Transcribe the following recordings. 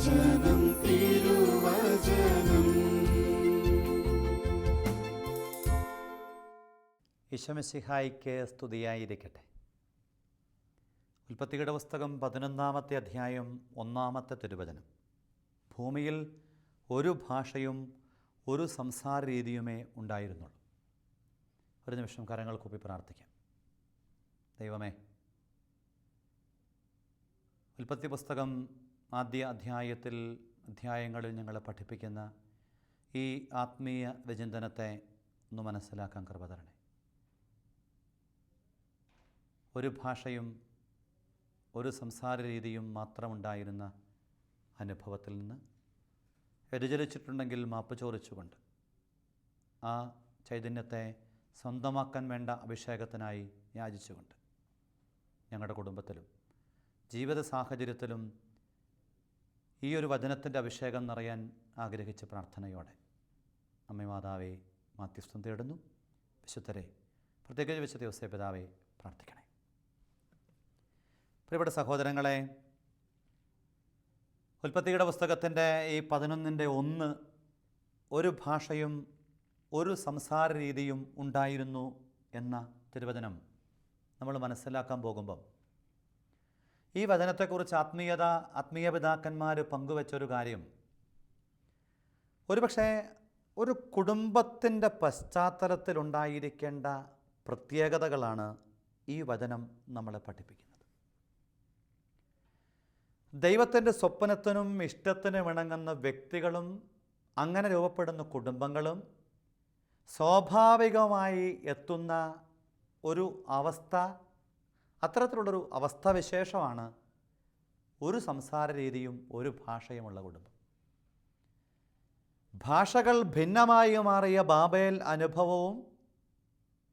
തിരുവചനം. തിരുവചനം സ്തുതിയായിരിക്കട്ടെ. ഉൽപ്പത്തിയുടെ പുസ്തകം പതിനൊന്നാമത്തെ അധ്യായം ഒന്നാമത്തെ തിരുവചനം. ഭൂമിയിൽ ഒരു ഭാഷയും ഒരു സംസാര രീതിയുമേ ഉണ്ടായിരുന്നുള്ളൂ. ഒരു നിമിഷം കരങ്ങൾ കൂപ്പി പ്രാർത്ഥിക്കാം. ദൈവമേ ഉൽപ്പത്തി പുസ്തകം ആദ്യ അധ്യായത്തിൽ അധ്യായങ്ങളിൽ ഞങ്ങളെ പഠിപ്പിക്കുന്ന ഈ ആത്മീയ വിചിന്തനത്തെ ഒന്ന് മനസ്സിലാക്കാൻ കൃപ തരണേ ഒരു ഭാഷയും ഒരു സംസാര രീതിയും മാത്രമുണ്ടായിരുന്ന അനുഭവത്തിൽ നിന്ന് വ്യതിചലിച്ചിട്ടുണ്ടെങ്കിൽ മാപ്പ് ചോദിച്ചുകൊണ്ട് ആ ചൈതന്യത്തെ സ്വന്തമാക്കാൻ വേണ്ട അഭിഷേകത്തിനായി യാചിച്ചുകൊണ്ട് ഞങ്ങളുടെ കുടുംബത്തിലും ജീവിത സാഹചര്യത്തിലും ഈ ഒരു വചനത്തിന്റെ അഭിഷേകം നിറയാൻ ആഗ്രഹിച്ച പ്രാർത്ഥനയോടെ അമ്മ മാതാവെ മാധ്യസ്ഥം തേടുന്നു. വിശുദ്ധരെ പ്രത്യേകിച്ച് വിശുദ്ധ ദിവസേ പിതാവെ പ്രാർത്ഥിക്കണേ പ്രിയപ്പെട്ട സഹോദരങ്ങളെ ഉൽപ്പത്തിയുടെ പുസ്തകത്തിന്റെ ഈ പതിനൊന്നിന്റെ ഒന്ന് ഒരു ഭാഷയും ഒരു സംസാര രീതിയും ഉണ്ടായിരുന്നു എന്ന തിരുവചനം നമ്മൾ മനസ്സിലാക്കാൻ പോകുമ്പം ഈ വചനത്തെക്കുറിച്ച് ആത്മീയത ആത്മീയ പിതാക്കന്മാർ പങ്കുവെച്ചൊരു കാര്യം. ഒരുപക്ഷെ ഒരു കുടുംബത്തിന്റെ പശ്ചാത്തലത്തിലുണ്ടായിരിക്കേണ്ട പ്രത്യേകതകളാണ് ഈ വചനം നമ്മളെ പഠിപ്പിക്കുന്നത്. ദൈവത്തിന്റെ സ്വപ്നത്തിനും ഇഷ്ടത്തിനും ഇണങ്ങുന്ന വ്യക്തികളും അങ്ങനെ രൂപപ്പെടുന്ന കുടുംബങ്ങളും സ്വാഭാവികമായി എത്തുന്ന ഒരു അവസ്ഥ അത്തരത്തിലുള്ളൊരു അവസ്ഥാവിശേഷമാണ് ഒരു സംസാര രീതിയും ഒരു ഭാഷയുമുള്ള കുടുംബം. ഭാഷകൾ ഭിന്നമായി മാറിയ ബാബേൽ അനുഭവവും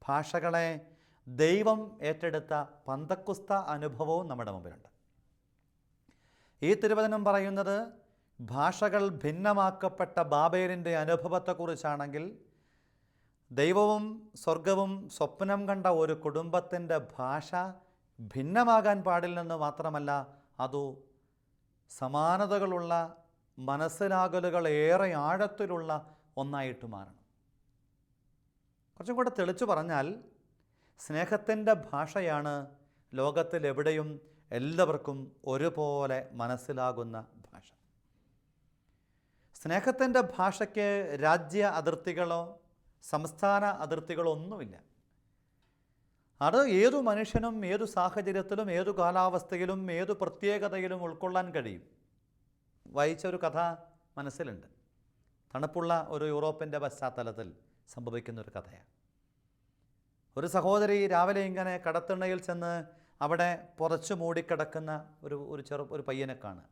ഭാഷകളെ ദൈവം ഏറ്റെടുത്ത പന്തക്കുസ്ത അനുഭവവും നമ്മുടെ മുമ്പിലുണ്ട്. ഈ തിരുവചനം പറയുന്നത് ഭാഷകൾ ഭിന്നമാക്കപ്പെട്ട ബാബേലിന്റെ അനുഭവത്തെക്കുറിച്ചാണെങ്കിൽ ദൈവവും സ്വർഗവും സ്വപ്നം കണ്ട ഒരു കുടുംബത്തിന്റെ ഭാഷ ഭിന്നമാകാൻ പാടില്ലെന്ന് മാത്രമല്ല അതു സമാനതകളുള്ള മനസ്സിലാകലുകൾ ഏറെ ആഴത്തിലുള്ള ഒന്നായിട്ട് മാറണം. കുറച്ചും കൂടെ തെളിച്ചു പറഞ്ഞാൽ സ്നേഹത്തിന്റെ ഭാഷയാണ് ലോകത്തിലെവിടെയും എല്ലാവർക്കും ഒരുപോലെ മനസ്സിലാകുന്ന ഭാഷ. സ്നേഹത്തിന്റെ ഭാഷയ്ക്ക് രാജ്യ അതിർത്തികളോ സംസ്ഥാന അതിർത്തികളോ ഒന്നുമില്ല. അത് ഏതു മനുഷ്യനും ഏതു സാഹചര്യത്തിലും ഏതു കാലാവസ്ഥയിലും ഏതു പ്രത്യേകതയിലും ഉൾക്കൊള്ളാൻ കഴിയും. വായിച്ച ഒരു കഥ മനസ്സിലുണ്ട്. തണുപ്പുള്ള ഒരു യൂറോപ്പിന്റെ പശ്ചാത്തലത്തിൽ സംഭവിക്കുന്ന ഒരു കഥയാണ്. ഒരു സഹോദരി രാവിലെ ഇങ്ങനെ കടത്തിണ്ണയിൽ ചെന്ന് അവിടെ പുറച്ചു മൂടിക്കിടക്കുന്ന ഒരു ഒരു ചെറു ഒരു പയ്യനെ കാണുക.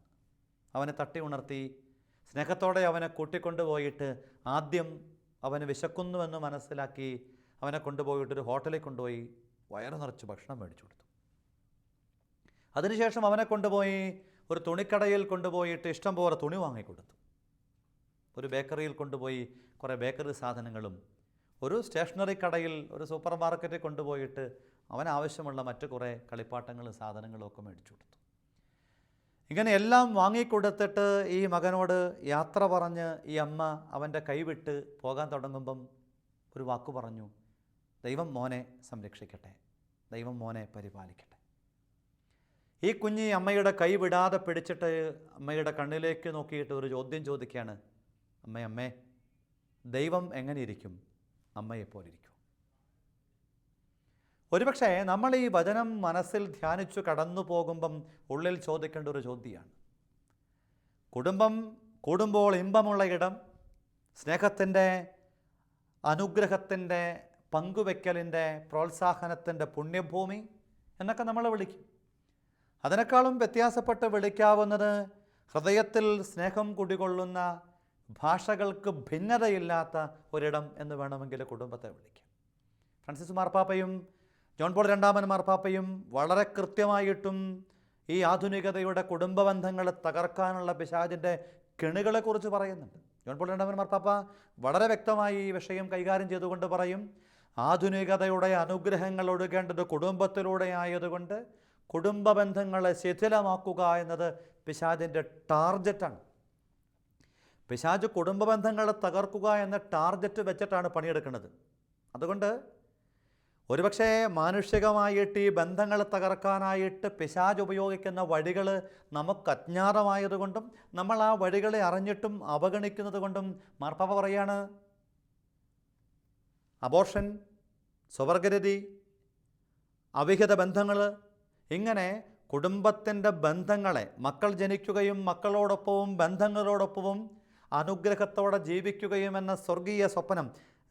അവനെ തട്ടി ഉണർത്തി സ്നേഹത്തോടെ അവനെ കൂട്ടിക്കൊണ്ടുപോയിട്ട് ആദ്യം അവന് വിശക്കുന്നുവെന്ന് മനസ്സിലാക്കി അവനെ കൊണ്ടുപോയിട്ട് ഒരു ഹോട്ടലിൽ കൊണ്ടുപോയി വയറ് നിറച്ച് ഭക്ഷണം മേടിച്ചു കൊടുത്തു. അതിനുശേഷം അവനെ കൊണ്ടുപോയി ഒരു തുണിക്കടയിൽ കൊണ്ടുപോയിട്ട് ഇഷ്ടം പോലെ തുണി വാങ്ങിക്കൊടുത്തു ഒരു ബേക്കറിയിൽ കൊണ്ടുപോയി കുറേ ബേക്കറി സാധനങ്ങളും ഒരു സ്റ്റേഷനറി കടയിൽ ഒരു സൂപ്പർ മാർക്കറ്റിൽ കൊണ്ടുപോയിട്ട് അവൻ ആവശ്യമുള്ള മറ്റു കുറേ കളിപ്പാട്ടങ്ങളും സാധനങ്ങളും ഒക്കെ മേടിച്ചു കൊടുത്തു. ഇങ്ങനെ എല്ലാം വാങ്ങിക്കൊടുത്തിട്ട് ഈ മകനോട് യാത്ര പറഞ്ഞ് ഈ അമ്മ അവന്റെ കൈവിട്ട് പോകാൻ തുടങ്ങുമ്പം ഒരു വാക്ക് പറഞ്ഞു ദൈവം മോനെ സംരക്ഷിക്കട്ടെ. ദൈവം മോനെ പരിപാലിക്കട്ടെ. ഈ കുഞ്ഞ് അമ്മയുടെ കൈ വിടാതെ പിടിച്ചിട്ട് അമ്മയുടെ കണ്ണിലേക്ക് നോക്കിയിട്ട് ഒരു ചോദ്യം ചോദിക്കുകയാണ്. അമ്മേ അമ്മേ ദൈവം എങ്ങനെ ഇരിക്കും? അമ്മയെപ്പോലിരിക്കും ഒരുപക്ഷെ നമ്മൾ ഈ വചനം മനസ്സിൽ ധ്യാനിച്ചു കടന്നു പോകുമ്പം ഉള്ളിൽ ചോദിക്കേണ്ട ഒരു ചോദ്യമാണ്. കുടുംബം കൂടുമ്പോൾ ഇമ്പമുള്ള ഇടം സ്നേഹത്തിന്റെ അനുഗ്രഹത്തിന്റെ പങ്കുവെക്കലിന്റെ പ്രോത്സാഹനത്തിന്റെ പുണ്യഭൂമി എന്നൊക്കെ നമ്മൾ വിളിക്കും. അതിനേക്കാളും വ്യത്യാസപ്പെട്ട് വിളിക്കാവുന്നത് ഹൃദയത്തിൽ സ്നേഹം കുടികൊള്ളുന്ന ഭാഷകൾക്ക് ഭിന്നതയില്ലാത്ത ഒരിടം എന്ന് വേണമെങ്കിൽ കുടുംബത്തെ വിളിക്കാം. ഫ്രാൻസിസ് മാർപ്പാപ്പയും ജോൺ പോൾ രണ്ടാമൻ മാർപ്പാപ്പയും വളരെ കൃത്യമായിട്ടും ഈ ആധുനികതയുടെ കുടുംബ ബന്ധങ്ങളെ തകർക്കാനുള്ള പിശാജിന്റെ കെണികളെക്കുറിച്ച് പറയുന്നുണ്ട്. ജോൺ പോൾ രണ്ടാമൻ മാർപ്പാപ്പ വളരെ വ്യക്തമായി ഈ വിഷയം കൈകാര്യം ചെയ്തുകൊണ്ട് പറയും. ആധുനികതയുടെ അനുഗ്രഹങ്ങൾ ഒഴുകേണ്ടത് കുടുംബത്തിലൂടെ ആയതുകൊണ്ട് കുടുംബ ബന്ധങ്ങളെ ശിഥിലമാക്കുക എന്നത് പിശാജിന്റെ ടാർജറ്റാണ്. പിശാജ് കുടുംബ ബന്ധങ്ങളെ തകർക്കുക എന്ന ടാർഗറ്റ് വെച്ചിട്ടാണ് പണിയെടുക്കുന്നത്. അതുകൊണ്ട് ഒരുപക്ഷെ മാനുഷികമായിട്ട് ഈ ബന്ധങ്ങൾ തകർക്കാനായിട്ട് പിശാജ് ഉപയോഗിക്കുന്ന വഴികൾ നമുക്ക് അജ്ഞാതമായതുകൊണ്ടും നമ്മൾ ആ വഴികളെ അറിഞ്ഞിട്ടും അവഗണിക്കുന്നത് കൊണ്ടും മാർപ്പാപ്പ പറയാണ് അബോർഷൻ സ്വവർഗരതി അവിഹിത ബന്ധങ്ങൾ ഇങ്ങനെ കുടുംബത്തിന്റെ ബന്ധങ്ങളെ മക്കൾ ജനിക്കുകയും മക്കളോടൊപ്പവും ബന്ധങ്ങളോടൊപ്പവും അനുഗ്രഹത്തോടെ ജീവിക്കുകയും എന്ന സ്വർഗീയ സ്വപ്നം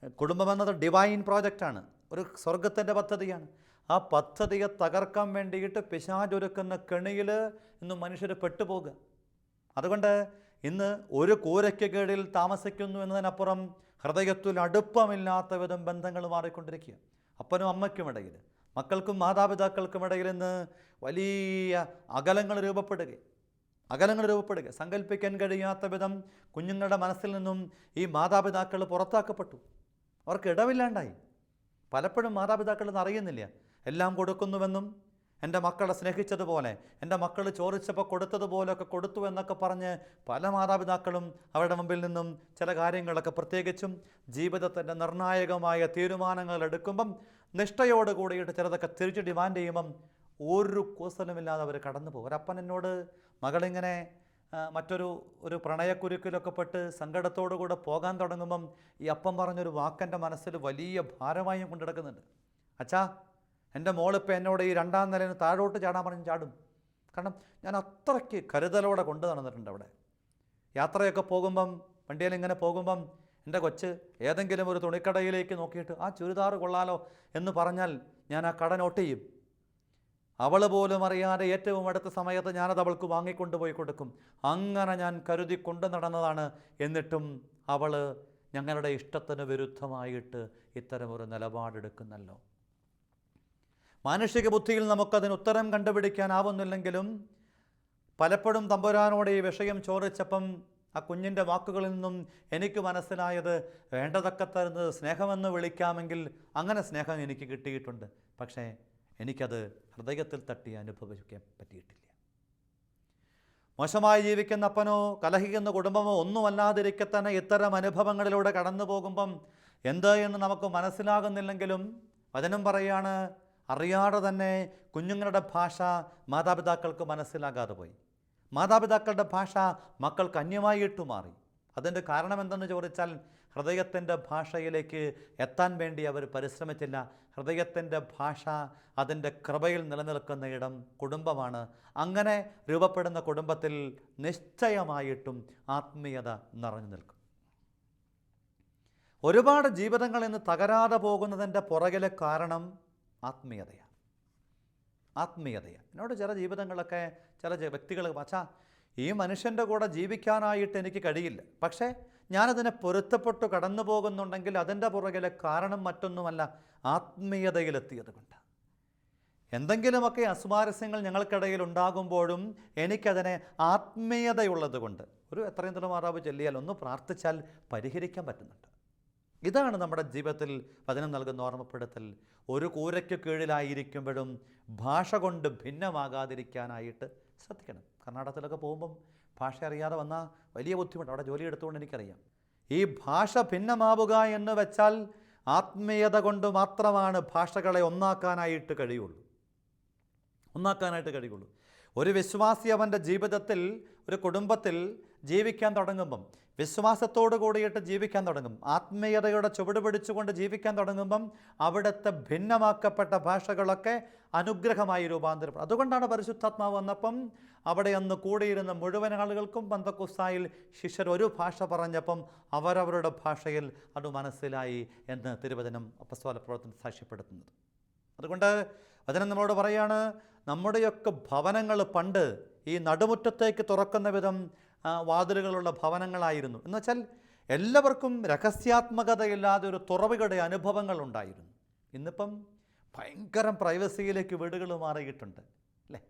കുടുംബമെന്നത് ഡിവൈൻ പ്രോജക്റ്റാണ് ഒരു സ്വർഗത്തിന്റെ പദ്ധതിയാണ്. ആ പദ്ധതിയെ തകർക്കാൻ വേണ്ടിയിട്ട് പിശാചൊരുക്കുന്ന കെണിയിൽ ഇന്ന് മനുഷ്യർ പെട്ടുപോകുക. അതുകൊണ്ട് ഇന്ന് ഒരു കൂരയ്ക്ക് കീഴിൽ താമസിക്കുന്നു എന്നതിനപ്പുറം ഹൃദയത്തിൽ അടുപ്പമില്ലാത്ത വിധം ബന്ധങ്ങൾ മാറിക്കൊണ്ടിരിക്കുക അപ്പനും അമ്മയ്ക്കും ഇടയിൽ മക്കൾക്കും മാതാപിതാക്കൾക്കും ഇടയിൽ ഇന്ന് വലിയ അകലങ്ങൾ രൂപപ്പെടുക അകലങ്ങൾ രൂപപ്പെടുക സങ്കല്പിക്കാൻ കഴിയാത്ത വിധം കുഞ്ഞുങ്ങളുടെ മനസ്സിൽ നിന്നും ഈ മാതാപിതാക്കൾ പുറത്താക്കപ്പെട്ടു. അവർക്ക് ഇടവില്ലാണ്ടായി. പലപ്പോഴും മാതാപിതാക്കൾ അറിയുന്നില്ല. എല്ലാം കൊടുക്കുന്നുവെന്നും എന്റെ മക്കളെ സ്നേഹിച്ചതുപോലെ എന്റെ മക്കൾ ചോദിച്ചപ്പോൾ കൊടുത്തതുപോലെയൊക്കെ കൊടുത്തു എന്നൊക്കെ പറഞ്ഞ് പല മാതാപിതാക്കളും അവരുടെ മുമ്പിൽ നിന്നും ചില കാര്യങ്ങളൊക്കെ പ്രത്യേകിച്ചും ജീവിതത്തിന്റെ നിർണായകമായ തീരുമാനങ്ങൾ എടുക്കുമ്പം നിഷ്ഠയോട് കൂടിയിട്ട് ചിലതൊക്കെ തിരിച്ച് ഡിമാൻഡ് ചെയ്യുമ്പം ഒരു കൂസലുമില്ലാതെ അവർ കടന്നു പോകും. ഒരപ്പൻ എന്നോട് മകളിങ്ങനെ മറ്റൊരു ഒരു പ്രണയക്കുരുക്കിലൊക്കെ പെട്ട് സങ്കടത്തോടു കൂടെ പോകാൻ തുടങ്ങുമ്പം ഈ അപ്പം പറഞ്ഞൊരു വാക്കെന്റെ മനസ്സിൽ വലിയ ഭാരമായും കൊണ്ടിടക്കുന്നുണ്ട്. അച്ഛാ എന്റെ മോളിപ്പോൾ എന്നോട് ഈ രണ്ടാം നിലയിൽ താഴോട്ട് ചാടാൻ പറഞ്ഞ് ചാടും. കാരണം ഞാൻ അത്രയ്ക്ക് കരുതലോടെ കൊണ്ടു നടന്നിട്ടുണ്ട് അവിടെ. യാത്രയൊക്കെ പോകുമ്പം വണ്ടിയിൽ ഇങ്ങനെ പോകുമ്പം എന്റെ കൊച്ച് ഏതെങ്കിലും ഒരു തുണിക്കടയിലേക്ക് നോക്കിയിട്ട് ആ ചുരിദാർ കൊള്ളാലോ എന്ന് പറഞ്ഞാൽ ഞാൻ ആ കട നോട്ട് ചെയ്യും അവൾ പോലും അറിയാതെ ഏറ്റവും അടുത്ത സമയത്ത് ഞാനത് അവൾക്ക് വാങ്ങിക്കൊണ്ടുപോയി കൊടുക്കും. അങ്ങനെ ഞാൻ കരുതി കൊണ്ടു നടന്നതാണ്. എന്നിട്ടും അവൾ ഞങ്ങളുടെ ഇഷ്ടത്തിന് വിരുദ്ധമായിട്ട് ഇത്തരമൊരു നിലപാടെടുക്കുന്നല്ലോ. മാനുഷിക ബുദ്ധിയിൽ നമുക്കതിന് ഉത്തരം കണ്ടുപിടിക്കാനാവുന്നില്ലെങ്കിലും പലപ്പോഴും തമ്പുരാനോട് ഈ വിഷയം ചോദിച്ചപ്പം ആ കുഞ്ഞിന്റെ വാക്കുകളിൽ നിന്നും എനിക്ക് മനസ്സിലായത് വേണ്ടതൊക്കെ തരുന്നത് സ്നേഹമെന്ന് വിളിക്കാമെങ്കിൽ അങ്ങനെ സ്നേഹം എനിക്ക് കിട്ടിയിട്ടുണ്ട്. പക്ഷേ എനിക്കത് ഹൃദയത്തിൽ തട്ടി അനുഭവിക്കാൻ പറ്റിയിട്ടില്ല. മോശമായി ജീവിക്കുന്ന അപ്പനോ കലഹിക്കുന്ന കുടുംബമോ ഒന്നുമല്ലാതിരിക്കെ തന്നെ ഇത്തരം അനുഭവങ്ങളിലൂടെ കടന്നു പോകുമ്പം എന്ത് എന്ന് നമുക്ക് മനസ്സിലാകുന്നില്ലെങ്കിലും വചനം പറയാണ് അറിയാതെ തന്നെ കുഞ്ഞുങ്ങളുടെ ഭാഷ മാതാപിതാക്കൾക്ക് മനസ്സിലാകാതെ പോയി. മാതാപിതാക്കളുടെ ഭാഷ മക്കൾക്ക് അന്യമായിട്ട് മാറി. അതിന്റെ കാരണം എന്തെന്ന് ചോദിച്ചാൽ ഹൃദയത്തിന്റെ ഭാഷയിലേക്ക് എത്താൻ വേണ്ടി അവർ പരിശ്രമിച്ചില്ല. ഹൃദയത്തിന്റെ ഭാഷ അതിന്റെ കൃപയിൽ നിലനിൽക്കുന്ന ഇടം കുടുംബമാണ്. അങ്ങനെ രൂപപ്പെടുന്ന കുടുംബത്തിൽ നിശ്ചയമായിട്ടും ആത്മീയത നിറഞ്ഞു നിൽക്കും. ഒരുപാട് ജീവിതങ്ങൾ ഇന്ന് തകരാതെ പോകുന്നതിന്റെ പുറകിലെ കാരണം ആത്മീയതയാണ് ആത്മീയതയാണ് എന്നോട് ചില ജീവിതങ്ങളൊക്കെ ചില വ്യക്തികൾ വച്ചാൽ ഈ മനുഷ്യന്റെ കൂടെ ജീവിക്കാനായിട്ട് എനിക്ക് കഴിയില്ല. പക്ഷേ ഞാനതിനെ പൊരുത്തപ്പെട്ടു കടന്നു പോകുന്നുണ്ടെങ്കിൽ അതിന്റെ പുറകിലെ കാരണം മറ്റൊന്നുമല്ല ആത്മീയതയിലെത്തിയത് കൊണ്ട് എന്തെങ്കിലുമൊക്കെ അസ്വാരസ്യങ്ങൾ ഞങ്ങൾക്കിടയിൽ ഉണ്ടാകുമ്പോഴും എനിക്കതിനെ ആത്മീയതയുള്ളത് കൊണ്ട് ഒരു എത്രയും തരം മാറാവ് ചൊല്ലിയാൽ ഒന്ന് പ്രാർത്ഥിച്ചാൽ പരിഹരിക്കാൻ പറ്റുന്നുണ്ട്. ഇതാണ് നമ്മുടെ ജീവിതത്തിൽ വചനം നൽകുന്ന ഓർമ്മപ്പെടുത്തൽ. ഒരു കൂരയ്ക്ക് കീഴിലായിരിക്കുമ്പോഴും ഭാഷ കൊണ്ട് ഭിന്നമാകാതിരിക്കാനായിട്ട് ശ്രദ്ധിക്കണം. കർണാടകത്തിലൊക്കെ പോകുമ്പം ഭാഷ അറിയാതെ വന്നാൽ വലിയ ബുദ്ധിമുട്ട്. അവിടെ ജോലി എടുത്തുകൊണ്ട് എനിക്കറിയാം. ഈ ഭാഷ ഭിന്നമാവുക എന്ന് വെച്ചാൽ ആത്മീയത കൊണ്ട് മാത്രമാണ് ഭാഷകളെ ഒന്നാക്കാനായിട്ട് കഴിയുള്ളൂ. ഒന്നാക്കാനായിട്ട് കഴിയുള്ളൂ. ഒരു വിശ്വാസി അവന്റെ ജീവിതത്തിൽ ഒരു കുടുംബത്തിൽ ജീവിക്കാൻ തുടങ്ങുമ്പം വിശ്വാസത്തോട് കൂടിയിട്ട് ജീവിക്കാൻ തുടങ്ങും ആത്മീയതയുടെ ചുവട് പിടിച്ചുകൊണ്ട് ജീവിക്കാൻ തുടങ്ങുമ്പം അവിടുത്തെ ഭിന്നമാക്കപ്പെട്ട ഭാഷകളൊക്കെ അനുഗ്രഹമായി രൂപാന്തരപ്പെടും. അതുകൊണ്ടാണ് പരിശുദ്ധാത്മാവ് വന്നപ്പം അവിടെ അന്ന് കൂടിയിരുന്ന മുഴുവൻ ആളുകൾക്കും പന്തക്കുസ്തായിൽ ശിഷ്യർ ഒരു ഭാഷ പറഞ്ഞപ്പം അവരവരുടെ ഭാഷയിൽ അത് മനസ്സിലായി എന്ന് തിരുവചനം അപ്പസ്തോല പ്രവർത്തനം സാക്ഷ്യപ്പെടുത്തുന്നത്. അതുകൊണ്ട് വചനം നമ്മളോട് പറയാണ് നമ്മുടെയൊക്കെ ഭവനങ്ങൾ പണ്ട് ഈ നടുമുറ്റത്തേക്ക് തുറക്കുന്ന വിധം വാതിലുകളുള്ള ഭവനങ്ങളായിരുന്നു. എന്ന് വെച്ചാൽ എല്ലാവർക്കും രഹസ്യാത്മകതയില്ലാതെ ഒരു തുറവുകളുടെ അനുഭവങ്ങൾ ഉണ്ടായിരുന്നു. ഇന്നിപ്പം ഭയങ്കര പ്രൈവസിയിലേക്ക് വീടുകൾ മാറിയിട്ടുണ്ട്. അല്ലേ?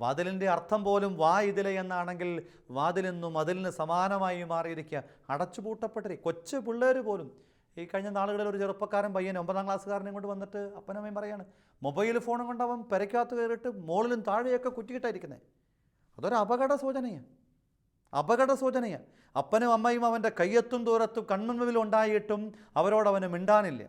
വാതിലിന്റെ അർത്ഥം പോലും വാ ഇതിലെ എന്നാണെങ്കിൽ വാതിലെന്നും അതിലിന് സമാനമായി മാറിയിരിക്കുക. അടച്ചുപൂട്ടപ്പെട്ടിരിക്കുക കൊച്ചു പിള്ളേർ പോലും. ഈ കഴിഞ്ഞ നാളുകളിൽ ഒരു ചെറുപ്പക്കാരൻ പയ്യൻ ഒമ്പതാം ക്ലാസ്സുകാരനെ കൊണ്ട് വന്നിട്ട് അപ്പനമ്മയും പറയാണ് മൊബൈൽ ഫോണും കൊണ്ട് അവൻ പെരയ്ക്കകത്ത് കയറിയിട്ട് മുകളിലും താഴെയൊക്കെ കുറ്റിയിട്ടായിരിക്കുന്നത് അതൊരു അപകട സൂചനയാണ്. അപകട സൂചനയാണ് അപ്പനും അമ്മയും അവന്റെ കയ്യെത്തും ദൂരത്തും കൺമുൻപിൽ ഉണ്ടായിട്ടും അവരോടവന് മിണ്ടാനില്ല.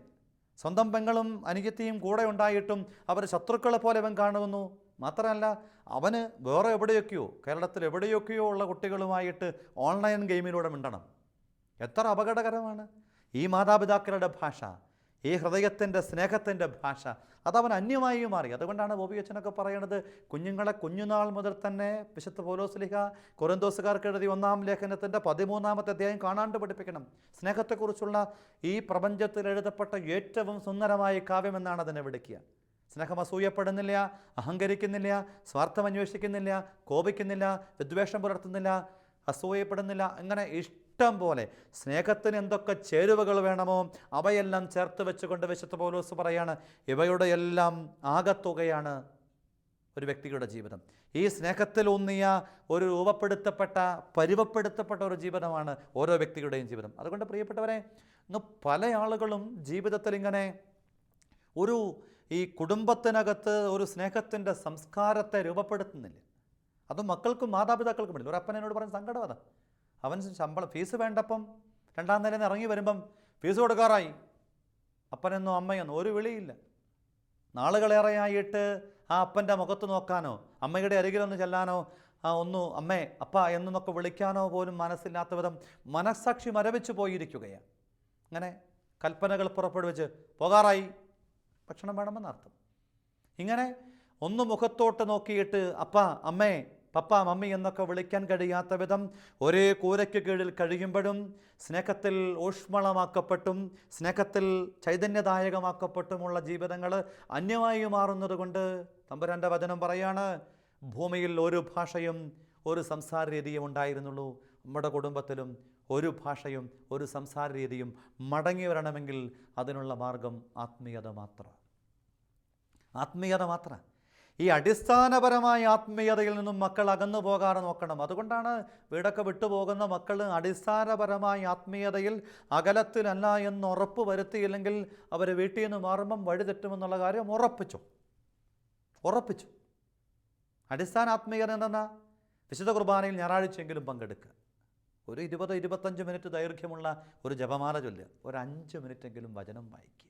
സ്വന്തം പെങ്ങളും അനുജത്തിയും കൂടെ ഉണ്ടായിട്ടും അവർ ശത്രുക്കളെ പോലെ അവൻ കാണുന്നു. മാത്രമല്ല അവന് വേറെ എവിടെയൊക്കെയോ കേരളത്തിൽ എവിടെയൊക്കെയോ ഉള്ള കുട്ടികളുമായിട്ട് ഓൺലൈൻ ഗെയിമിലൂടെ മിണ്ടണം. എത്ര അപകടകരമാണ്. ഈ മാതാപിതാക്കളുടെ ഭാഷ ഈ ഹൃദയത്തിന്റെ സ്നേഹത്തിന്റെ ഭാഷ. അതവൻ അന്യമായി മാറി. അതുകൊണ്ടാണ് ബോബി അച്ഛനൊക്കെ പറയുന്നത് കുഞ്ഞുങ്ങളെ കുഞ്ഞുനാൾ മുതൽ തന്നെ വിശുദ്ധ പോലോസ്ലിഹ കൊരന്തോസുകാർക്ക് എഴുതി ഒന്നാം ലേഖനത്തിന്റെ പതിമൂന്നാമത്തെ അധ്യായം കാണാണ്ട് പഠിപ്പിക്കണം. സ്നേഹത്തെക്കുറിച്ചുള്ള ഈ പ്രപഞ്ചത്തിൽ എഴുതപ്പെട്ട ഏറ്റവും സുന്ദരമായ കാവ്യമെന്നാണ് അതിനെ വിളിക്കുക. സ്നേഹം അസൂയപ്പെടുന്നില്ല അഹങ്കരിക്കുന്നില്ല സ്വാർത്ഥം അന്വേഷിക്കുന്നില്ല കോപിക്കുന്നില്ല വിദ്വേഷം പുലർത്തുന്നില്ല അസൂയപ്പെടുന്നില്ല അങ്ങനെ ഇഷ്ടം പോലെ. സ്നേഹത്തിന് എന്തൊക്കെ ചേരുവകൾ വേണമോ അവയെല്ലാം ചേർത്ത് വെച്ചുകൊണ്ട് വിശുദ്ധ പൗലോസ് പറയാണ് ഇവയുടെ എല്ലാം ആകത്തുകയാണ് ഒരു വ്യക്തിയുടെ ജീവിതം. ഈ സ്നേഹത്തിൽ ഊന്നിയ ഒരു രൂപപ്പെടുത്തപ്പെട്ട പരുവപ്പെടുത്തപ്പെട്ട ഒരു ജീവിതമാണ് ഓരോ വ്യക്തിയുടെയും ജീവിതം. അതുകൊണ്ട് പ്രിയപ്പെട്ടവരെ ഇന്ന് പല ആളുകളും ജീവിതത്തിൽ ഇങ്ങനെ ഒരു ഈ കുടുംബത്തിനകത്ത് ഒരു സ്നേഹത്തിന്റെ സംസ്കാരത്തെ രൂപപ്പെടുത്തുന്നില്ല. അത് മക്കൾക്കും മാതാപിതാക്കൾക്കും വേണ്ടി ഒരു അപ്പൻ എന്നോട് പറഞ്ഞ സങ്കടം അവൻ ശമ്പളം ഫീസ് വേണ്ടപ്പം രണ്ടാം നിലയിൽ നിന്ന് ഇറങ്ങി വരുമ്പം ഫീസ് കൊടുക്കാറായി. അപ്പനെന്നോ അമ്മയെന്നോ ഒരു വിളിയില്ല. നാളുകളേറെയായിട്ട് ആ അപ്പന്റെ മുഖത്ത് നോക്കാനോ അമ്മയുടെ അരികിലൊന്ന് ചെല്ലാനോ ആ ഒന്ന് അമ്മേ അപ്പ എന്നൊക്കെ വിളിക്കാനോ പോലും മനസ്സില്ലാത്ത വിധം മനസ്സാക്ഷി മരവിച്ചു പോയിരിക്കുകയാണ്. അങ്ങനെ കൽപ്പനകൾ പുറപ്പെടുവിച്ച് പോകാറായി. ഭക്ഷണം വേണമെന്നർത്ഥം. ഇങ്ങനെ ഒന്ന് മുഖത്തോട്ട് നോക്കിയിട്ട് അപ്പ അമ്മേ പപ്പ മമ്മി എന്നൊക്കെ വിളിക്കാൻ കഴിയാത്ത വിധം ഒരേ കൂരയ്ക്ക് കീഴിൽ കഴിയുമ്പോഴും സ്നേഹത്തിൽ ഊഷ്മളമാക്കപ്പെട്ടും സ്നേഹത്തിൽ ചൈതന്യദായകമാക്കപ്പെട്ടുമുള്ള ജീവിതങ്ങൾ അന്യമായി മാറുന്നത് കൊണ്ട് തമ്പുരാന്റെ വചനം പറയാണ് ഭൂമിയിൽ ഒരു ഭാഷയും ഒരു സംസാര രീതിയും ഉണ്ടായിരുന്നുള്ളൂ. നമ്മുടെ കുടുംബത്തിലും ഒരു ഭാഷയും ഒരു സംസാര രീതിയും മടങ്ങി വരണമെങ്കിൽ അതിനുള്ള മാർഗം ആത്മീയത മാത്രം. ആത്മീയത മാത്രം. ഈ അടിസ്ഥാനപരമായ ആത്മീയതയിൽ നിന്നും മക്കൾ അകന്നു പോകാതെ നോക്കണം. അതുകൊണ്ടാണ് വീടൊക്കെ വിട്ടുപോകുന്ന മക്കൾ അടിസ്ഥാനപരമായ ആത്മീയതയിൽ അകലത്തിലല്ല എന്ന് ഉറപ്പ് വരുത്തിയില്ലെങ്കിൽ അവർ വീട്ടിൽ നിന്ന് മാറുമ്പം വഴി തെറ്റുമെന്നുള്ള കാര്യം ഉറപ്പിച്ചു. ഉറപ്പിച്ചു. അടിസ്ഥാന ആത്മീയത എന്തെന്നാ? വിശുദ്ധ കുർബാനയിൽ ഞായറാഴ്ചയെങ്കിലും പങ്കെടുക്കുക. ഒരു ഇരുപത് ഇരുപത്തഞ്ച് മിനിറ്റ് ദൈർഘ്യമുള്ള ഒരു ജപമാല ചൊല്ലുക. ഒരു അഞ്ച് മിനിറ്റെങ്കിലും വചനം വായിക്കുക.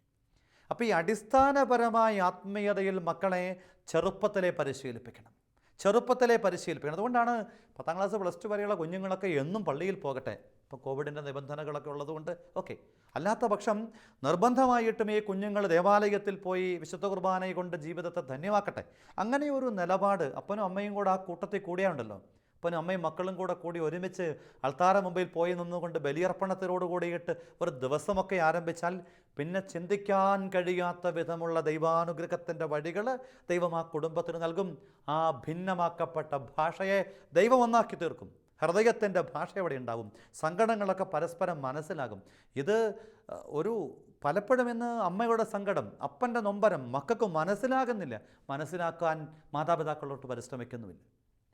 അപ്പോൾ ഈ അടിസ്ഥാനപരമായ ആത്മീയതയിൽ മക്കളെ ചെറുപ്പത്തിലെ പരിശീലിപ്പിക്കണം. ചെറുപ്പത്തിലെ പരിശീലിപ്പിക്കണം. അതുകൊണ്ടാണ് പത്താം ക്ലാസ് പ്ലസ് ടു വരെയുള്ള കുഞ്ഞുങ്ങളൊക്കെ എന്നും പള്ളിയിൽ പോകട്ടെ. ഇപ്പോൾ കോവിഡിന്റെ നിബന്ധനകളൊക്കെ ഉള്ളതുകൊണ്ട് ഓക്കെ. അല്ലാത്ത പക്ഷം നിർബന്ധമായിട്ടും ഈ കുഞ്ഞുങ്ങൾ ദേവാലയത്തിൽ പോയി വിശുദ്ധ കുർബാനയെ കൊണ്ട് ജീവിതത്തെ ധന്യമാക്കട്ടെ. അങ്ങനെ ഒരു നിലപാട് അപ്പനും അമ്മയും കൂടെ ആ കൂട്ടത്തിൽ കൂടിയാണ്ടല്ലോ അപ്പനും അമ്മയും മക്കളും കൂടെ കൂടി ഒരുമിച്ച് അൾത്താര മുമ്പിൽ പോയി നിന്നുകൊണ്ട് ബലിയർപ്പണത്തിനോട് കൂടിയിട്ട് ഒരു ദിവസമൊക്കെ ആരംഭിച്ചാൽ പിന്നെ ചിന്തിക്കാൻ കഴിയാത്ത വിധമുള്ള ദൈവാനുഗ്രഹത്തിന്റെ വഴികൾ ദൈവം ആ കുടുംബത്തിന് നൽകും. ആ ഭിന്നമാക്കപ്പെട്ട ഭാഷയെ ദൈവം ഒന്നാക്കി തീർക്കും. ഹൃദയത്തിന്റെ ഭാഷ അവിടെ ഉണ്ടാകും? സങ്കടങ്ങളൊക്കെ പരസ്പരം മനസ്സിലാകും. ഇത് ഒരു പലപ്പോഴും ഇന്ന് അമ്മയുടെ സങ്കടം അപ്പന്റെ നൊമ്പരം മക്കൾക്ക് മനസ്സിലാകുന്നില്ല. മനസ്സിലാക്കാൻ മാതാപിതാക്കളോട്ട് പരിശ്രമിക്കുന്നുമില്ല.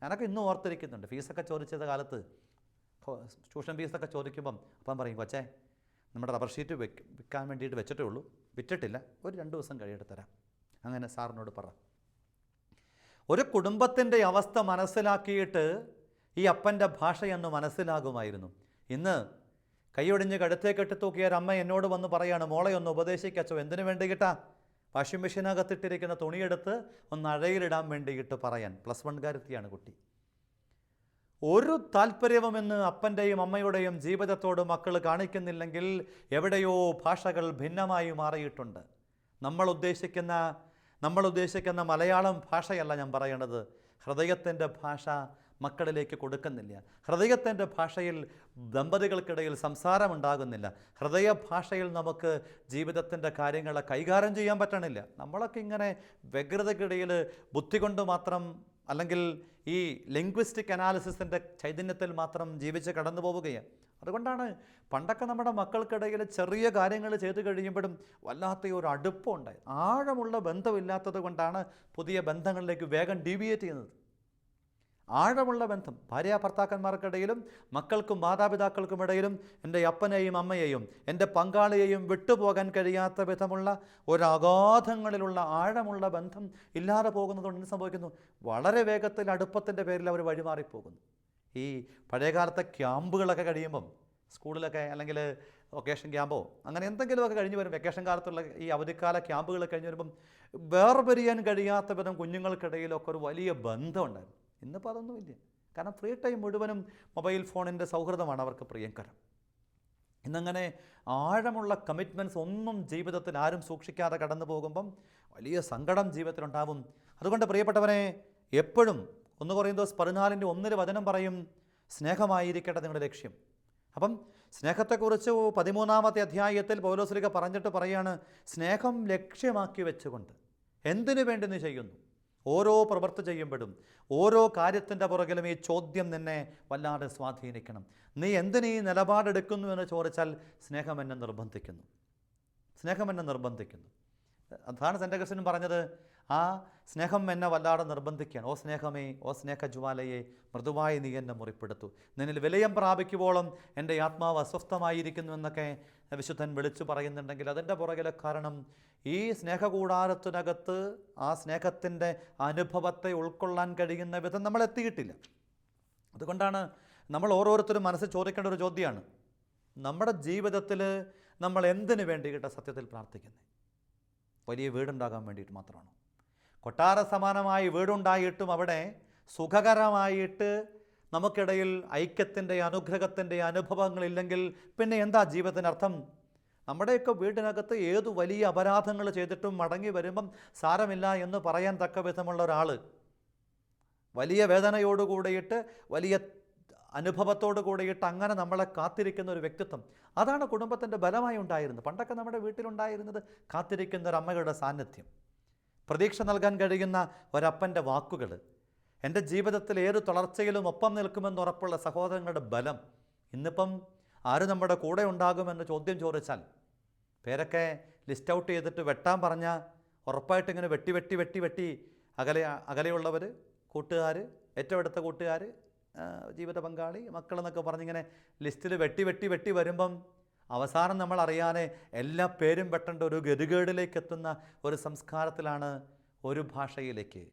ഞാനൊക്കെ ഇന്നും ഓർത്തിരിക്കുന്നുണ്ട്. ഫീസൊക്കെ ചോദിച്ചത് കാലത്ത്. ട്യൂഷൻ ഫീസൊക്കെ ചോദിക്കുമ്പം അപ്പം പറയും കൊച്ചേ നമ്മുടെ റബ്ബർ ഷീറ്റ് വെക്ക് വിൽക്കാൻ വേണ്ടിയിട്ട് വെച്ചിട്ടേ ഉള്ളൂ. വിറ്റിട്ടില്ല. ഒരു രണ്ട് ദിവസം കഴിയിട്ട് തരാം. അങ്ങനെ സാറിനോട് പറ. ഒരു കുടുംബത്തിന്റെ അവസ്ഥ മനസ്സിലാക്കിയിട്ട് ഈ അപ്പന്റെ ഭാഷയെന്ന് മനസ്സിലാകുമായിരുന്നു. ഇന്ന് കൈയൊടിഞ്ഞ് കഴുത്തേക്കെട്ടി തൂക്കിയ അമ്മ എന്നോട് വന്ന് പറയാണ് മോളെ ഒന്ന് ഉപദേശിക്കച്ചോ എന്തിനു വേണ്ടിയിട്ടാ വാഷിംഗ് മെഷീനകത്തിട്ടിരിക്കുന്ന തുണിയെടുത്ത് ഒന്ന് അഴയിലിടാൻ വേണ്ടിയിട്ട് പറയാൻ. പ്ലസ് വൺ കാര്യത്തിയാണ് കുട്ടി. ഒരു താല്പര്യവുമെന്ന് അപ്പന്റെയും അമ്മയുടെയും ജീവിതത്തോട് മക്കൾ കാണിക്കുന്നില്ലെങ്കിൽ എവിടെയോ ഭാഷകൾ ഭിന്നമായി മാറിയിട്ടുണ്ട്. നമ്മൾ ഉദ്ദേശിക്കുന്ന നമ്മൾ ഉദ്ദേശിക്കുന്ന മലയാളം ഭാഷയല്ല ഞാൻ പറയണത്. ഹൃദയത്തിന്റെ ഭാഷ മക്കളിലേക്ക് കൊടുക്കുന്നില്ല. ഹൃദയത്തിന്റെ ഭാഷയിൽ ദമ്പതികൾക്കിടയിൽ സംസാരമുണ്ടാകുന്നില്ല. ഹൃദയ ഭാഷയിൽ നമുക്ക് ജീവിതത്തിന്റെ കാര്യങ്ങളെ കൈകാര്യം ചെയ്യാൻ പറ്റണില്ല. നമ്മളൊക്കെ ഇങ്ങനെ വ്യഗ്രതയ്ക്കിടയിൽ ബുദ്ധി കൊണ്ട് മാത്രം അല്ലെങ്കിൽ ഈ ലിംഗ്വിസ്റ്റിക് അനാലിസിസിന്റെ ചൈതന്യത്തിൽ മാത്രം ജീവിച്ച് കടന്നു പോവുകയാണ്. അതുകൊണ്ടാണ് പണ്ടൊക്കെ നമ്മുടെ മക്കൾക്കിടയിൽ ചെറിയ കാര്യങ്ങൾ ചെയ്തു കഴിയുമ്പോഴും വല്ലാത്ത ഒരു അടുപ്പമുണ്ടായി. ആഴമുള്ള ബന്ധമില്ലാത്തത് കൊണ്ടാണ് പുതിയ ബന്ധങ്ങളിലേക്ക് വേഗം ഡീവിയേറ്റ് ചെയ്യുന്നത്. ആഴമുള്ള ബന്ധം ഭാര്യ ഭർത്താക്കന്മാർക്കിടയിലും മക്കൾക്കും മാതാപിതാക്കൾക്കും ഇടയിലും എന്റെ അപ്പനെയും അമ്മയെയും എന്റെ പങ്കാളിയെയും വിട്ടുപോകാൻ കഴിയാത്ത വിധമുള്ള ഒരു അഗാധങ്ങളിലുള്ള ആഴമുള്ള ബന്ധം ഇല്ലാതെ പോകുന്നതുകൊണ്ട് എന്ത് സംഭവിക്കുന്നു? വളരെ വേഗത്തിൽ അടുപ്പത്തിന്റെ പേരിൽ അവർ വഴിമാറിപ്പോകുന്നു. ഈ പഴയകാലത്തെ ക്യാമ്പുകളൊക്കെ കഴിയുമ്പം സ്കൂളിലൊക്കെ അല്ലെങ്കിൽ വൊക്കേഷൻ ക്യാമ്പോ അങ്ങനെ എന്തെങ്കിലുമൊക്കെ കഴിഞ്ഞ് വരും. വെക്കേഷൻ കാലത്തുള്ള ഈ അവധിക്കാല ക്യാമ്പുകൾ കഴിഞ്ഞ് വരുമ്പം വേർപിരിയാൻ കഴിയാത്ത വിധം കുഞ്ഞുങ്ങൾക്കിടയിലൊക്കെ ഒരു വലിയ ബന്ധമുണ്ടായിരുന്നു ഇന്നിപ്പോൾ അതൊന്നുമില്ല കാരണം ഫ്രീ ടൈം മുഴുവനും മൊബൈൽ ഫോണിന്റെ സൗഹൃദമാണ് അവർക്ക് പ്രിയങ്കരം. ഇന്നങ്ങനെ ആഴമുള്ള കമ്മിറ്റ്മെന്റ്സ് ഒന്നും ജീവിതത്തിൽ ആരും സൂക്ഷിക്കാതെ കടന്നു പോകുമ്പം വലിയ സങ്കടം ജീവിതത്തിലുണ്ടാവും. അതുകൊണ്ട് പ്രിയപ്പെട്ടവനെ എപ്പോഴും ഒന്ന് പറയുന്നത് പതിനാലിന്റെ ഒന്നിന് വചനം പറയും സ്നേഹമായിരിക്കട്ടെ നിങ്ങളുടെ ലക്ഷ്യം. അപ്പം സ്നേഹത്തെക്കുറിച്ച് പതിമൂന്നാമത്തെ അധ്യായത്തിൽ പൗലോസ്ലിക പറഞ്ഞിട്ട് പറയാണ് സ്നേഹം ലക്ഷ്യമാക്കി വെച്ചുകൊണ്ട് എന്തിനു വേണ്ടി നീ ചെയ്യുന്നു? ഓരോ പ്രവൃത്തി ചെയ്യുമ്പോഴും ഓരോ കാര്യത്തിന്റെ പുറകിലും ഈ ചോദ്യം നിന്നെ വല്ലാതെ സ്വാധീനിക്കണം. നീ എന്തിനീ നിലപാടെടുക്കുന്നു എന്ന് ചോദിച്ചാൽ സ്നേഹം എന്നെ നിർബന്ധിക്കുന്നു. സ്നേഹം എന്നെ നിർബന്ധിക്കുന്നു. അതാണ് സെന്റ് അഗസ്റ്റിനും പറഞ്ഞത്. ആ സ്നേഹം എന്നെ വല്ലാതെ നിർബന്ധിക്കുകയാണ്. ഓ സ്നേഹമേ ഓ സ്നേഹജ്വാലയെ മൃദുവായി നീ എന്നെ മുറിപ്പെടുത്തു. നിന്നിൽ വിലയം പ്രാപിക്കുവോളം എന്റെ ആത്മാവ് അസ്വസ്ഥമായിരിക്കുന്നു എന്നൊക്കെ വിശുദ്ധൻ വിളിച്ചു പറയുന്നുണ്ടെങ്കിൽ അതിന്റെ പുറകിലെ കാരണം ഈ സ്നേഹകൂടാരത്തിനകത്ത് ആ സ്നേഹത്തിന്റെ അനുഭവത്തെ ഉൾക്കൊള്ളാൻ കഴിയുന്ന വിധം നമ്മൾ എത്തിയിട്ടില്ല. അതുകൊണ്ടാണ് നമ്മൾ ഓരോരുത്തരും മനസ്സ് ചോദിക്കേണ്ട ഒരു ചോദ്യമാണ്. നമ്മുടെ ജീവിതത്തിൽ നമ്മൾ എന്തിനു വേണ്ടിയിട്ട് സത്യത്തിൽ പ്രാർത്ഥിക്കുന്നത്? വലിയ വീടുണ്ടാകാൻ വേണ്ടിയിട്ട് മാത്രമാണോ? കൊട്ടാര സമാനമായി വീടുണ്ടായിട്ടും അവിടെ സുഖകരമായിട്ട് നമുക്കിടയിൽ ഐക്യത്തിന്റെ അനുഗ്രഹത്തിന്റെ അനുഭവങ്ങളില്ലെങ്കിൽ പിന്നെ എന്താ ജീവിതത്തിനർത്ഥം? നമ്മുടെയൊക്കെ വീടിനകത്ത് ഏതു വലിയ അപരാധങ്ങൾ ചെയ്തിട്ടും മടങ്ങി വരുമ്പം സാരമില്ല എന്ന് പറയാൻ തക്ക വിധമുള്ള ഒരാൾ. വലിയ വേദനയോടുകൂടിയിട്ട് വലിയ അനുഭവത്തോടു കൂടിയിട്ട് അങ്ങനെ നമ്മളെ കാത്തിരിക്കുന്ന ഒരു വ്യക്തിത്വം. അതാണ് കുടുംബത്തിന്റെ ബലമായി ഉണ്ടായിരുന്നത്. പണ്ടൊക്കെ നമ്മുടെ വീട്ടിലുണ്ടായിരുന്നത് കാത്തിരിക്കുന്ന ഒരു അമ്മയുടെ സാന്നിധ്യം. പ്രതീക്ഷ നൽകാൻ കഴിയുന്ന ഒരപ്പന്റെ വാക്കുകൾ. എന്റെ ജീവിതത്തിൽ ഏത് തളർച്ചയിലും ഒപ്പം നിൽക്കുമെന്ന് ഉറപ്പുള്ള സഹോദരങ്ങളുടെ ബലം. ഇന്നിപ്പം ആര് നമ്മുടെ കൂടെ ഉണ്ടാകുമെന്ന് ചോദ്യം ചോദിച്ചാൽ പേരൊക്കെ ലിസ്റ്റ് ഔട്ട് ചെയ്തിട്ട് വെട്ടാൻ പറഞ്ഞാൽ ഉറപ്പായിട്ട് ഇങ്ങനെ വെട്ടി വെട്ടി വെട്ടി വെട്ടി അകലെ അകലെയുള്ളവർ കൂട്ടുകാർ ഏറ്റവും അടുത്ത കൂട്ടുകാർ ജീവിത പങ്കാളി മക്കളെന്നൊക്കെ പറഞ്ഞിങ്ങനെ ലിസ്റ്റിൽ വെട്ടി വെട്ടി വെട്ടി വരുമ്പം അവസാനം നമ്മൾ അറിയാതെ എല്ലാ പേരും പെട്ടേണ്ട ഒരു ഗതികേടിലേക്ക് എത്തുന്ന ഒരു സംസ്കാരത്തിലാണ് ഒരു ഭാഷയിലേക്ക്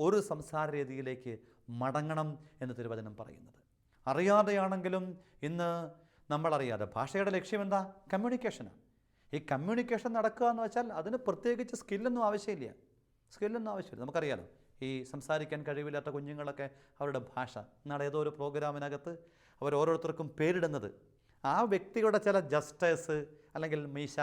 ഒരു സംസാര രീതിയിലേക്ക് മടങ്ങണം എന്ന് തിരുവചനം പറയുന്നത്. അറിയാതെയാണെങ്കിലും ഇന്ന് നമ്മളറിയാതെ ഭാഷയുടെ ലക്ഷ്യം എന്താ കമ്മ്യൂണിക്കേഷനാണ്. ഈ കമ്മ്യൂണിക്കേഷൻ നടക്കുക എന്ന് വെച്ചാൽ അതിന് പ്രത്യേകിച്ച് സ്കില്ലൊന്നും ആവശ്യമില്ല. സ്കില്ലൊന്നും ആവശ്യമില്ല. നമുക്കറിയാലോ ഈ സംസാരിക്കാൻ കഴിവില്ലാത്ത കുഞ്ഞുങ്ങളൊക്കെ അവരുടെ ഭാഷ എന്നാൽ ഏതോ ഒരു പ്രോഗ്രാമിനകത്ത് അവർ ഓരോരുത്തർക്കും പേരിടുന്നത് ആ വ്യക്തിയുടെ ചില ജസ്റ്റേഴ്സ് അല്ലെങ്കിൽ മീശ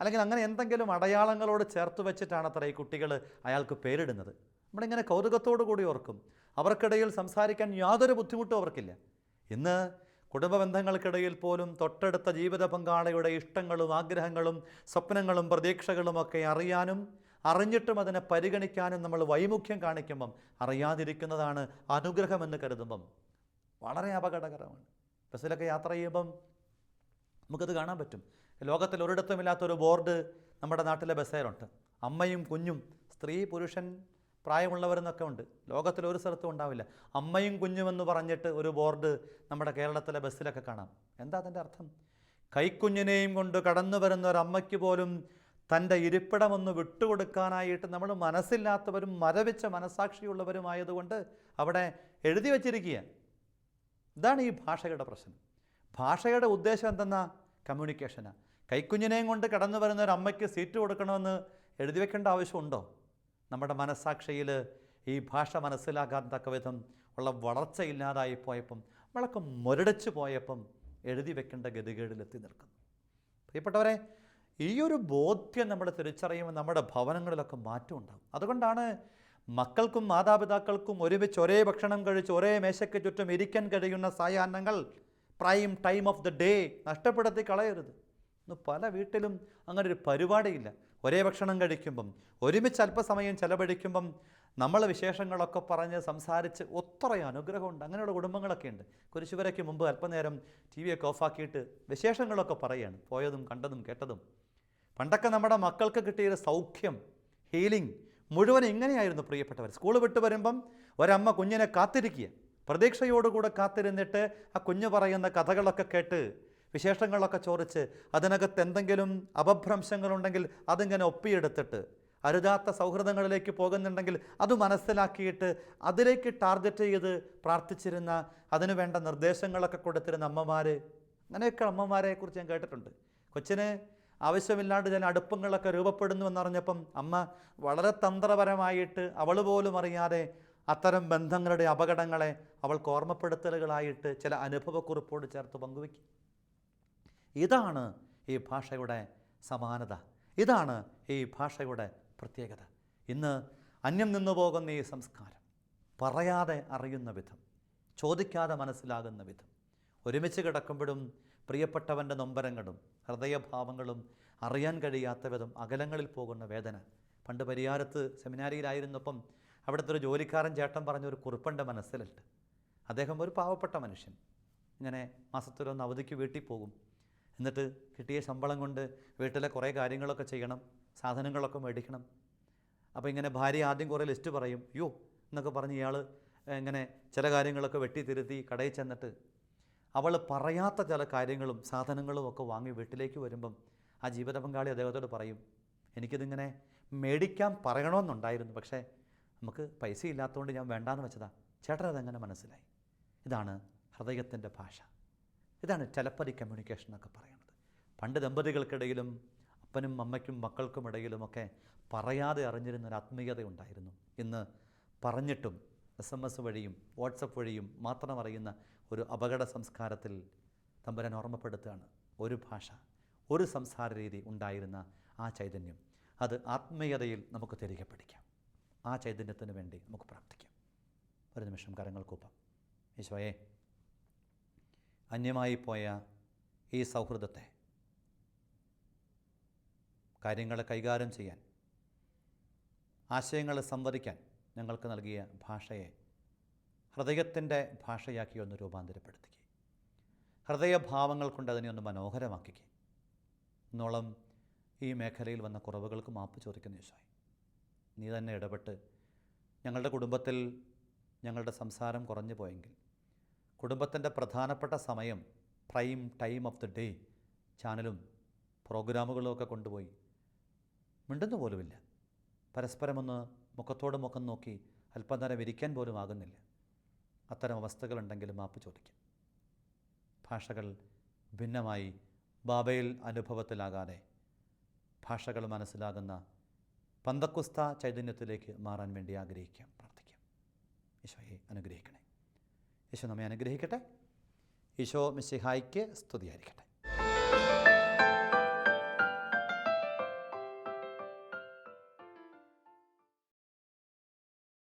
അല്ലെങ്കിൽ അങ്ങനെ എന്തെങ്കിലും അടയാളങ്ങളോട് ചേർത്ത് വെച്ചിട്ടാണ് അത്ര ഈ കുട്ടികൾ അയാൾക്ക് പേരിടുന്നത്. നമ്മളിങ്ങനെ കൗതുകത്തോടു കൂടി ഓർക്കും. അവർക്കിടയിൽ സംസാരിക്കാൻ യാതൊരു ബുദ്ധിമുട്ടും അവർക്കില്ല. ഇന്ന് കുടുംബ ബന്ധങ്ങൾക്കിടയിൽ പോലും തൊട്ടടുത്ത ജീവിത പങ്കാളിയുടെ ഇഷ്ടങ്ങളും ആഗ്രഹങ്ങളും സ്വപ്നങ്ങളും പ്രതീക്ഷകളും ഒക്കെ അറിയാനും അറിഞ്ഞിട്ടും അതിനെ പരിഗണിക്കാനും നമ്മൾ വൈമുഖ്യം കാണിക്കുമ്പം അറിയാതിരിക്കുന്നതാണ് അനുഗ്രഹമെന്ന് കരുതുമ്പം വളരെ അപകടകരമാണ്. ബസ്സിലൊക്കെ യാത്ര ചെയ്യുമ്പം നമുക്കത് കാണാൻ പറ്റും. ലോകത്തിൽ ഒരിടത്തുമില്ലാത്തൊരു ബോർഡ് നമ്മുടെ നാട്ടിലെ ബസ്സേലുണ്ട് അമ്മയും കുഞ്ഞും സ്ത്രീ പുരുഷൻ പ്രായമുള്ളവരെന്നൊക്കെ ഉണ്ട്. ലോകത്തിൽ ഒരു സ്ഥലത്തും ഉണ്ടാവില്ല. അമ്മയും കുഞ്ഞുമെന്ന് പറഞ്ഞിട്ട് ഒരു ബോർഡ് നമ്മുടെ കേരളത്തിലെ ബസ്സിലൊക്കെ കാണാം. എന്താ അതിന്റെ അർത്ഥം? കൈക്കുഞ്ഞിനെയും കൊണ്ട് കടന്നു വരുന്ന ഒരു അമ്മയ്ക്ക് പോലും തന്റെ ഇരിപ്പിടമൊന്ന് വിട്ടുകൊടുക്കാനായിട്ട് നമ്മൾ മനസ്സില്ലാത്തവരും മരവിച്ച മനസാക്ഷിയുള്ളവരുമായതുകൊണ്ട് അവിടെ എഴുതി വച്ചിരിക്കുക ഇതാണ് ഈ ഭാഷയുടെ പ്രശ്നം. ഭാഷയുടെ ഉദ്ദേശം എന്തെന്നാ? കമ്മ്യൂണിക്കേഷനാണ് കൈക്കുഞ്ഞിനെയും കൊണ്ട് കടന്നു വരുന്ന ഒരു അമ്മയ്ക്ക് സീറ്റ് കൊടുക്കണമെന്ന് എഴുതി വെക്കേണ്ട ആവശ്യമുണ്ടോ? നമ്മുടെ മനസ്സാക്ഷിയിൽ ഈ ഭാഷ മനസ്സിലാക്കാൻ തക്ക വിധം ഉള്ള വളർച്ച ഇല്ലാതായി പോയപ്പം നമ്മളൊക്കെ മുരടിച്ചു പോയപ്പം എഴുതി വെക്കേണ്ട ഗതികേടിലെത്തി നിൽക്കുന്നു. പ്രിയപ്പെട്ടവരെ ഈ ഒരു ബോധ്യം നമ്മൾ തിരിച്ചറിയുമ്പോൾ നമ്മുടെ ഭവനങ്ങളിലൊക്കെ മാറ്റം ഉണ്ടാകും. അതുകൊണ്ടാണ് മക്കൾക്കും മാതാപിതാക്കൾക്കും ഒരുമിച്ച് ഒരേ ഭക്ഷണം കഴിച്ച് ഒരേ മേശയ്ക്ക് ചുറ്റും ഇരിക്കാൻ കഴിയുന്ന സായാഹ്നങ്ങൾ prime time of the day നഷ്ടപ്പെടുത്തി കളയരുത്. ഇന്ന് പല വീട്ടിലും അങ്ങനെ ഒരു പരിപാടിയില്ല. ഒരേ ഭക്ഷണം കഴിക്കുമ്പം ഒരുമിച്ച് അല്പസമയം ചെലവഴിക്കുമ്പം നമ്മൾ വിശേഷങ്ങളൊക്കെ പറഞ്ഞ് സംസാരിച്ച് ഒത്ര അനുഗ്രഹമുണ്ട്. അങ്ങനെയുള്ള കുടുംബങ്ങളൊക്കെ ഉണ്ട്. കുരിശുവരയ്ക്ക് മുമ്പ് അല്പനേരം ടി വിയൊക്കെ ഓഫാക്കിയിട്ട് വിശേഷങ്ങളൊക്കെ പറയുകയാണ്. പോയതും കണ്ടതും കേട്ടതും. പണ്ടൊക്കെ നമ്മുടെ മക്കൾക്ക് കിട്ടിയൊരു സൗഖ്യം ഹീലിംഗ് മുഴുവൻ ഇങ്ങനെയായിരുന്നു പ്രിയപ്പെട്ടവർ. സ്കൂൾ വിട്ട് വരുമ്പം ഒരമ്മ കുഞ്ഞിനെ കാത്തിരിക്കുക. പ്രതീക്ഷയോടുകൂടെ കാത്തിരുന്നിട്ട് ആ കുഞ്ഞു പറയുന്ന കഥകളൊക്കെ കേട്ട് വിശേഷങ്ങളൊക്കെ ചോദിച്ച് അതിനകത്ത് എന്തെങ്കിലും അപഭ്രംശങ്ങളുണ്ടെങ്കിൽ അതിങ്ങനെ ഒപ്പിയെടുത്തിട്ട് അരുതാത്ത സൗഹൃദങ്ങളിലേക്ക് പോകുന്നുണ്ടെങ്കിൽ അത് മനസ്സിലാക്കിയിട്ട് അതിലേക്ക് ടാർഗറ്റ് ചെയ്ത് പ്രാർത്ഥിച്ചിരുന്ന അതിനു വേണ്ട നിർദ്ദേശങ്ങളൊക്കെ കൊടുത്തിരുന്ന അമ്മമാർ അങ്ങനെയൊക്കെ അമ്മമാരെ കുറിച്ച് ഞാൻ കേട്ടിട്ടുണ്ട്. കൊച്ചിന് ആവശ്യമില്ലാണ്ട് ചില അടുപ്പങ്ങളൊക്കെ രൂപപ്പെടുന്നു എന്നറിഞ്ഞപ്പം അമ്മ വളരെ തന്ത്രപരമായിട്ട് അവൾ പോലും അറിയാതെ അത്തരം ബന്ധങ്ങളുടെ അപകടങ്ങളെ അവൾക്ക് ഓർമ്മപ്പെടുത്തലുകളായിട്ട് ചില അനുഭവക്കുറിപ്പോട് ചേർത്ത് പങ്കുവയ്ക്കും. ഇതാണ് ഈ ഭാഷയുടെ സമാനത. ഇതാണ് ഈ ഭാഷയുടെ പ്രത്യേകത. ഇന്ന് അന്യം നിന്നു പോകുന്ന ഈ സംസ്കാരം പറയാതെ അറിയുന്ന വിധം ചോദിക്കാതെ മനസ്സിലാകുന്ന വിധം ഒരുമിച്ച് കിടക്കുമ്പോഴും പ്രിയപ്പെട്ടവന്റെ നൊമ്പരങ്ങളും ഹൃദയഭാവങ്ങളും അറിയാൻ കഴിയാത്ത വിധം അകലങ്ങളിൽ പോകുന്ന വേദന. പണ്ട് പരിയാരത്ത് സെമിനാരിയിലായിരുന്നപ്പം അവിടുത്തെ ഒരു ജോലിക്കാരൻ ചേട്ടൻ പറഞ്ഞൊരു കുറിപ്പന്റെ മനസ്സിലുണ്ട്. അദ്ദേഹം ഒരു പാവപ്പെട്ട മനുഷ്യൻ. ഇങ്ങനെ മാസത്തിലൊന്ന് അവധിക്ക് വീട്ടിൽ പോകും. എന്നിട്ട് കിട്ടിയ ശമ്പളം കൊണ്ട് വീട്ടിലെ കുറേ കാര്യങ്ങളൊക്കെ ചെയ്യണം സാധനങ്ങളൊക്കെ മേടിക്കണം. അപ്പോൾ ഇങ്ങനെ ഭാര്യ ആദ്യം കുറേ ലിസ്റ്റ് പറയും യോ എന്നൊക്കെ പറഞ്ഞ് ഇയാൾ ഇങ്ങനെ ചില കാര്യങ്ങളൊക്കെ വെട്ടിത്തിരുത്തി കടയിൽ ചെന്നിട്ട് അവൾ പറയാത്ത ചില കാര്യങ്ങളും സാധനങ്ങളും ഒക്കെ വാങ്ങി വീട്ടിലേക്ക് വരുമ്പം ആ ജീവിത പങ്കാളി അദ്ദേഹത്തോട് പറയും എനിക്കിതിങ്ങനെ മേടിക്കാൻ പറയണമെന്നുണ്ടായിരുന്നു. പക്ഷേ നമുക്ക് പൈസ ഇല്ലാത്തതുകൊണ്ട് ഞാൻ വേണ്ടാന്ന് വെച്ചതാ. ചേട്ടൻ അതെങ്ങനെ മനസ്സിലായി. ഇതാണ് ഹൃദയത്തിന്റെ ഭാഷ. ഇതാണ് ടെലപ്പതി കമ്മ്യൂണിക്കേഷൻ എന്നൊക്കെ പറയുന്നത്. പണ്ട് ദമ്പതികൾക്കിടയിലും അപ്പനും അമ്മയ്ക്കും മക്കൾക്കും ഇടയിലുമൊക്കെ പറയാതെ അറിഞ്ഞിരുന്ന ഒരു ആത്മീയത ഉണ്ടായിരുന്നു. ഇന്ന് പറഞ്ഞിട്ടും എസ് എം എസ് വഴിയും വാട്സപ്പ് വഴിയും മാത്രം അറിയുന്ന ഒരു അപകട സംസ്കാരത്തിൽ തമ്പുരാൻ ഓർമ്മപ്പെടുത്തുകയാണ്. ഒരു ഭാഷ ഒരു സംസാര രീതി ഉണ്ടായിരുന്ന ആ ചൈതന്യം. അത് ആത്മീയതയിൽ നമുക്ക് തിരികെ പിടിക്കാം. ആ ചൈതന്യത്തിന് വേണ്ടി നമുക്ക് പ്രാർത്ഥിക്കാം. ഒരു നിമിഷം കരങ്ങൾ കൂപ്പാം. ഈശോയെ അന്യമായി പോയ ഈ സൗഹൃദത്തെ കാര്യങ്ങളെ കൈകാര്യം ചെയ്യാൻ ആശയങ്ങളെ സംവദിക്കാൻ ഞങ്ങൾക്ക് നൽകിയ ഭാഷയെ ഹൃദയത്തിന്റെ ഭാഷയാക്കി ഒന്ന് രൂപാന്തരപ്പെടുത്തുക ഹൃദയഭാവങ്ങൾ കൊണ്ട് അതിനെ ഒന്ന് മനോഹരമാക്കുക ഇന്നോളം ഈ മേഖലയിൽ വന്ന കുറവുകൾക്ക് മാപ്പ് ചോദിക്കുന്ന ഈശോയെ നീ തന്നെ ഇടപെട്ട് ഞങ്ങളുടെ കുടുംബത്തിൽ ഞങ്ങളുടെ സംസാരം കുറഞ്ഞു പോയെങ്കിൽ. കുടുംബത്തിന്റെ പ്രധാനപ്പെട്ട സമയം prime time of the day ചാനലും പ്രോഗ്രാമുകളും ഒക്കെ കൊണ്ടുപോയി. മിണ്ടുന്നു പോലുമില്ല. പരസ്പരമൊന്ന് മുഖത്തോട് മുഖം നോക്കി അല്പം നേരം ഇരിക്കാൻ പോലും ആകുന്നില്ല. അത്തരം അവസ്ഥകളുണ്ടെങ്കിൽ മാപ്പ് ചോദിക്കാം. ഭാഷകൾ ഭിന്നമായി ബാബയിൽ അനുഭവത്തിലാകാതെ ഭാഷകൾ മനസ്സിലാകുന്ന പന്തക്കുസ്ത ചൈതന്യത്തിലേക്ക് മാറാൻ വേണ്ടി ആഗ്രഹിക്കാം. പ്രാർത്ഥിക്കാം. ഈശോയെ അനുഗ്രഹിക്കണേ ഈശോ നമ്മെ അനുഗ്രഹിക്കട്ടെ. ഈശോ മിസ്സിഹായിക്ക് സ്തുതിയായിരിക്കട്ടെ.